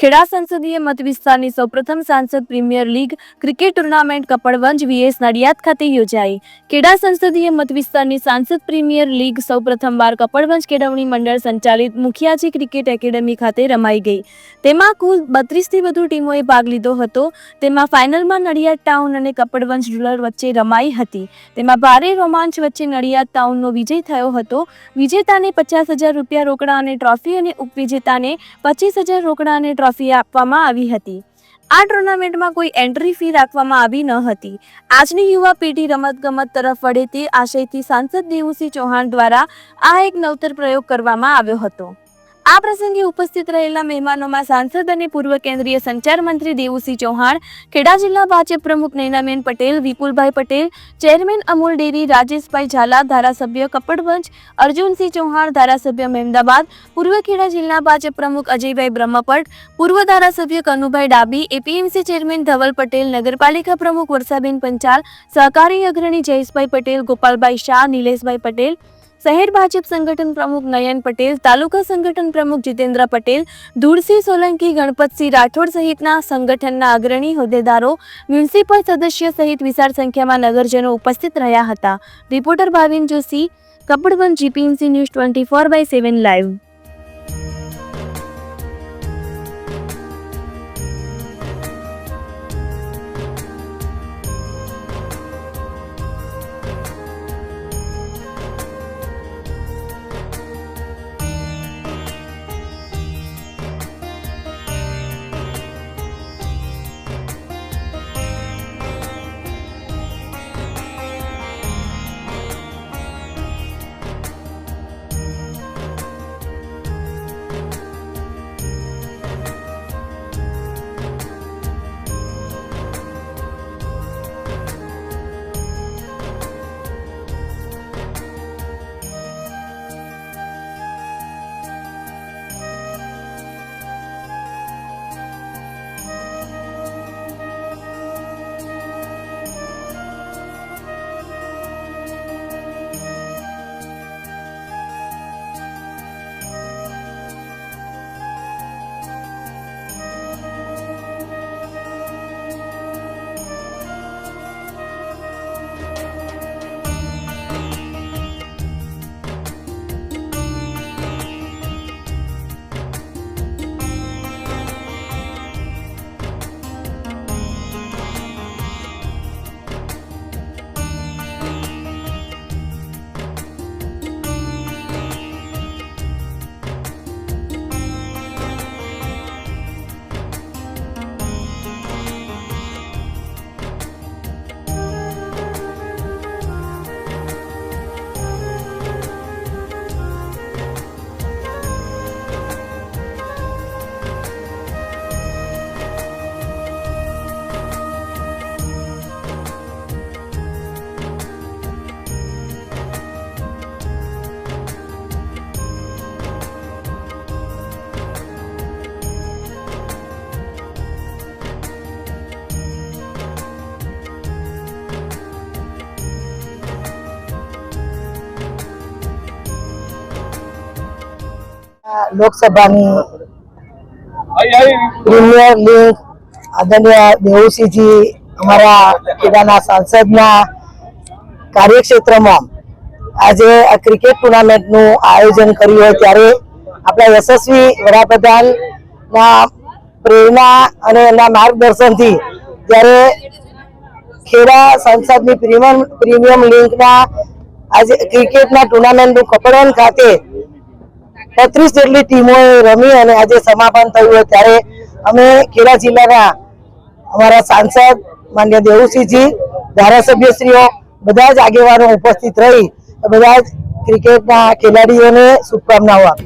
Kheda સંસદીય મત વિસ્તારની સૌપ્રથમ સાંસદ premier league cricket tournament Kapadvanj VS Nadiad ખાતે યોજાઈ. ખેડા સંસદીય મત વિસ્તારની સાંસદ પ્રીમિયર લીગ સૌપ્રથમવાર કપડવંજ કેળવણી મંડળ સંચાલિત મુખિયાજી ક્રિકેટ એકેડમી ખાતે રમાઈ ગઈ. તેમાં કુલ બત્રીસથી વધુ ટીમોએ ભાગ લીધો હતો. તેમાં ફાઇનલમાં નડિયાદ ટાઉન અને કપડવંજ રૂરલ વચ્ચે રમાઈ હતી. તેમાં ભારે રોમાંચ વચ્ચે નડિયાદ ટાઉનનો વિજય થયો હતો. વિજેતાને પચાસ હજાર રૂપિયા રોકડા અને ટ્રોફી અને ઉપવિજેતાને પચીસ હજાર રોકડા અને ટ્રોફી આપવામાં આવી હતી. આ ટુર્નામેન્ટમાં કોઈ એન્ટ્રી ફી રાખવામાં આવી ન હતી. આજની યુવા પેઢી રમતગમત તરફ વળે તે આશયથી સાંસદ દેવુસિંહ ચૌહાણ દ્વારા આ એક નવતર પ્રયોગ કરવામાં આવ્યો હતો. આ પ્રસંગે ઉપસ્થિત રહેલા મહેમાનોમાં સાંસદ અને પૂર્વ કેન્દ્રીય સંચાર મંત્રી દેવુસિંહ ચૌહાણ, ખેડા જિલ્લા ભાજપ પ્રમુખ નૈનાબેન પટેલ, વિપુલભાઈ પટેલ, ચેરમેન અમૂલ ડેરી, રાજેશભાઈ ઝાલા, ધારાસભ્ય કપડવંજ, અર્જુનસિંહ ચૌહાણ, ધારાસભ્ય મહેમદાબાદ, પૂર્વ ખેડા જિલ્લા ભાજપ પ્રમુખ અજયભાઈ બ્રહ્મપટ, પૂર્વ ધારાસભ્ય કનુભાઈ ડાબી, એપીએમસી ચેરમેન ધવલ પટેલ, નગરપાલિકા પ્રમુખ વર્ષાબેન પંચાલ, સહકારી અગ્રણી જયેશભાઈ પટેલ, ગોપાલભાઈ શાહ, નિલેશભાઈ પટેલ શહેર ભાજપ સંગઠન પ્રમુખ નયન પટેલ, તાલુકા સંગઠન પ્રમુખ જીતેન્દ્ર પટેલ ધૂળસિંહ સોલંકી ગણપતસિંહ રાઠોડ સહિતના સંગઠનના અગ્રણી હોદ્દેદારો, મ્યુનિસિપલ સદસ્ય સહિત વિશાળ સંખ્યામાં નગરજનો ઉપસ્થિત રહ્યા હતા. Reporter Bhavin Joshi Kapadvanj GPMC news twenty four by seven live. લોકસભાની પ્રીમિયર લીગ આદરણીય દેવુસિંહજી અમારા ખેડાના સાંસદના કાર્યક્ષેત્રમાં આજે આ ક્રિકેટ ટુર્નામેન્ટનું આયોજન કર્યું હોય ત્યારે આપણા યશસ્વી વડાપ્રધાનના પ્રેરણા અને એમના માર્ગદર્શનથી જ્યારે ખેડા સંસદની પ્રીમિયમ પ્રીમિયમ લીગના આજે ક્રિકેટના ટુર્નામેન્ટનું કપડન ખાતે બત્રીસ જેટલી ટીમોએ રમી અને આજે સમાપન થયું ત્યારે અમે ખેડા જિલ્લાના અમારા સાંસદ માન્ય દેવુસિંહજી, ધારાસભ્યશ્રીઓ, બધા જ આગેવાનો ઉપસ્થિત રહી, બધા જ ક્રિકેટના ખેલાડીઓને શુભકામનાઓ આપી